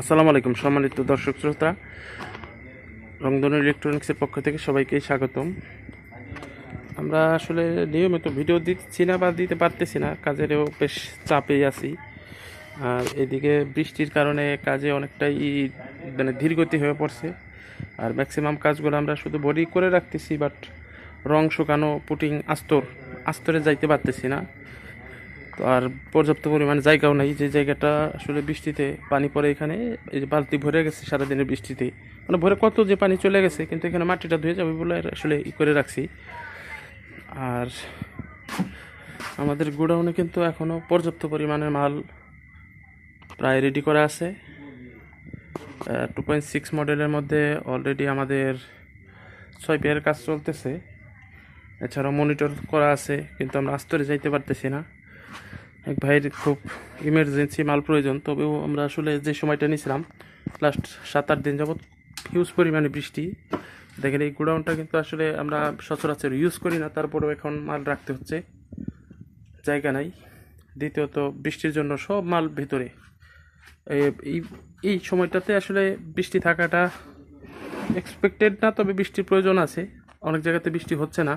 আসসালামু আলাইকুম, সম্মানিত দর্শক শ্রোতা। রংধনু ইলেকট্রনিক্সের পক্ষ থেকে সবাইকে স্বাগতম। আমরা আসলে নিয়মিত ভিডিও দিচ্ছি না বা দিতে পারতেছি না, কাজেরও বেশ চাপেই আছি। আর এদিকে বৃষ্টির কারণে কাজে অনেকটাই মানে ধীরগতি হয়ে পড়ছে। আর ম্যাক্সিমাম কাজগুলো আমরা শুধু বডি করে রাখতেছি, বাট রং শুকানো, পুটিং, আস্তর, আস্তরে যাইতে পারতেছি না। তো আর পর্যাপ্ত পরিমাণে জায়গাও নাই। যে জায়গাটা আসলে বৃষ্টিতে পানি পড়ে এখানে, এই যে বালতি ভরে গেছে সারাদিনের বৃষ্টিতে। মানে ভরে কত যে পানি চলে গেছে, কিন্তু এখানে মাটিটা ধুয়ে যাবে বলে আসলে ই করে রাখছি। আর আমাদের গোডাউনে কিন্তু এখনও পর্যাপ্ত পরিমাণের মাল প্রায় রেডি করা আছে। টু পয়েন্ট সিক্স মডেলের মধ্যে অলরেডি আমাদের ছয় পেয়ার কাজ চলতেছে। এছাড়াও মনিটর করা আছে, কিন্তু আমরা আস্তরে যাইতে পারতেছি না। এক ভাইয়ের খুব ইমার্জেন্সি মাল প্রয়োজন। তবেও আমরা আসলে যে সময়টা নিয়েছিলাম লাস্ট সাত, আট দিন যাবৎ হিউজ পরিমাণে বৃষ্টি। দেখেন এই গোডাউনটা কিন্তু আসলে আমরা সচরাচর ইউজ করি না, তারপরেও এখন মাল রাখতে হচ্ছে। জায়গা নাই। দ্বিতীয়ত, বৃষ্টির জন্য সব মাল ভেতরে। এই এই সময়টাতে আসলে বৃষ্টি থাকাটা এক্সপেক্টেড না, তবে বৃষ্টির প্রয়োজন আছে। অনেক জায়গাতে বৃষ্টি হচ্ছে না।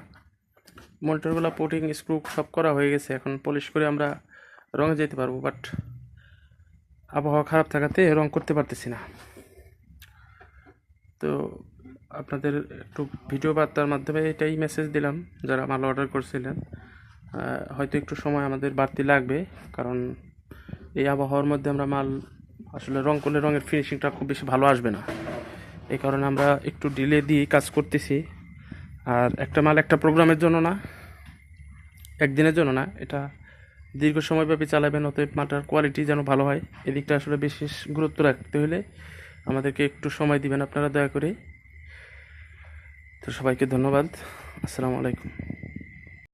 মনিটরগুলো পোটিং স্ক্রু সব করা হয়ে গেছে। এখন পলিশ করে আমরা রঙে যেতে পারব বাট আবহাওয়া খারাপ থাকাতে রং করতে পারতেছি না। তো আপনাদের একটু ভিডিও বার্তার মাধ্যমে এটাই মেসেজ দিলাম, যারা মাল অর্ডার করছিলেন হয়তো একটু সময় আমাদের বাড়তি লাগবে, কারণ এই আবহাওয়ার মধ্যে আমরা মাল আসলে রং করলে রঙের ফিনিশিংটা খুব বেশি ভালো আসবে না। এই কারণে আমরা একটু ডিলে দিয়ে কাজ করতেছি। আর একটা মাল একটা প্রোগ্রামের জন্য না, একদিনের জন্য না, এটা দীর্ঘ সময়ব্যাপী চালাবেন, অতএব মাটার কোয়ালিটি যেন ভালো হয়। এদিকটা আসলে বিশেষ গুরুত্ব রাখতে হলে আমাদেরকে একটু সময় দিবেন আপনারা দয়া করে। তো সবাইকে ধন্যবাদ। আসসালামু আলাইকুম।